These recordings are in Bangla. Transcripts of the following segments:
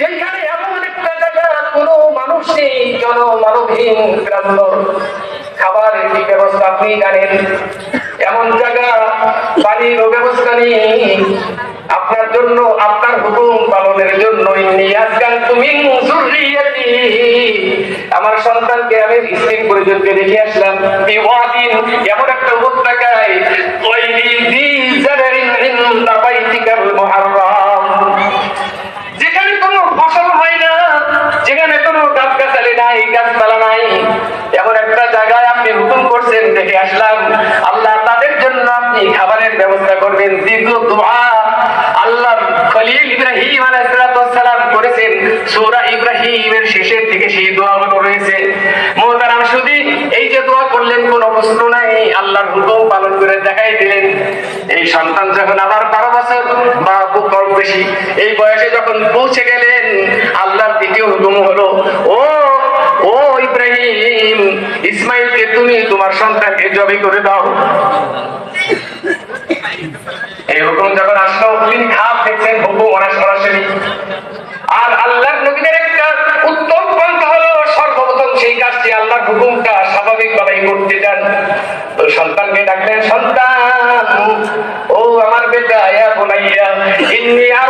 যেখানে এমন একটা জায়গা কোনো মানুষ নেই, জনমানবহীন প্রান্তর। খাবারের কি ব্যবস্থা আপনি জানেন? এমন জায়গা পানিরও ব্যবস্থা নেই। আপনার জন্য, আপনার হুকুম পালনের জন্য আমার সন্তানকে আমি স্ত্রী পরিজনকে রেখে আসলাম। বিওয়াদিন, এমন একটা উপত্যকায়, তৈরি আপনি হুকুম করছেন দেখে আসলাম, আল্লাহ তাদের জন্য আপনি খাবারের ব্যবস্থা করবেন। দীর্ঘ দোয়া আল্লাহ খলিল ইব্রাহিম আলাইহিসসালাম করেছেন। সূরা ইব্রাহিমের শেষের সেই দোয়াগুলো রয়েছে। মোহতারাম শুধু এই যে দোয়া করলেন, কোনো প্রশ্ন নাই। আল্লাহর হুকুম পালন করে দেখাই দিলেন। এই সন্তান যখন আবার বারো বছর বা কম বেশি। এই বয়সে যখন পৌঁছে গেলেন, আল্লাহর দ্বিতীয় হুকুম হলো ইসমাইলকে তুমি তোমার সন্তানকে জবি করে দাও। যখন আসলো, তিনি খাপ দেখছেন অনাস সরাসরি আর নবীদের একটা উত্তম পন্থা হলো, সর্বপ্রথম সেই কাজটি আল্লাহর হুকুমটা স্বাভাবিক ভাবেই করতে যান। তো সন্তানকে ডাকলেন, সন্তান, ও আমার বেটা, ইয়া ইন্নী আরা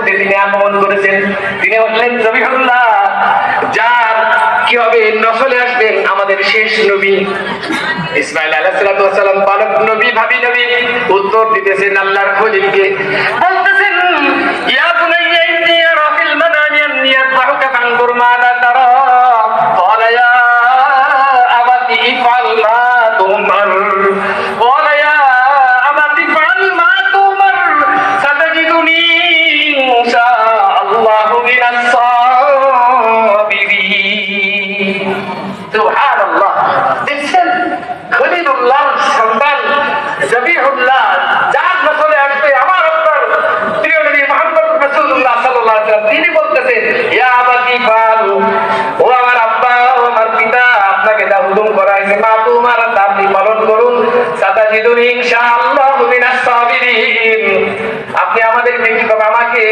মধ্যে তিনি আগমন করেছেন। তিনি হলেন যার কি হবে নসলে আসবেন, আমাদের শেষ নবী। ইসমাইল আলাইহিসসালাম পালক নবী, ভাবি নবী, উত্তর দিতেছেন আল্লাহর খলিলকে। বলতেছেন, ইয়া বুনাইয়া, ইন্নী আরা ফিল মানামি আন্নী আযবাহুকা আপনি আমাদের আমাকে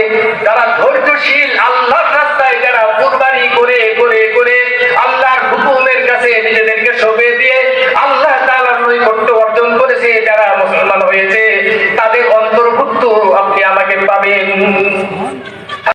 যারা ধৈর্যশীল, আল্লাহর রাস্তায় যারা কুরবানি করে করে করে আল্লাহর হুকুমের কাছে নিজেদেরকে সঁপে দিয়ে আল্লাহ তাআলার নৈকট্য অর্জন করেছে, যারা মুসলমান হয়েছে, তাদের অন্তর্ভুক্ত আপনি আমাকে পাবেন।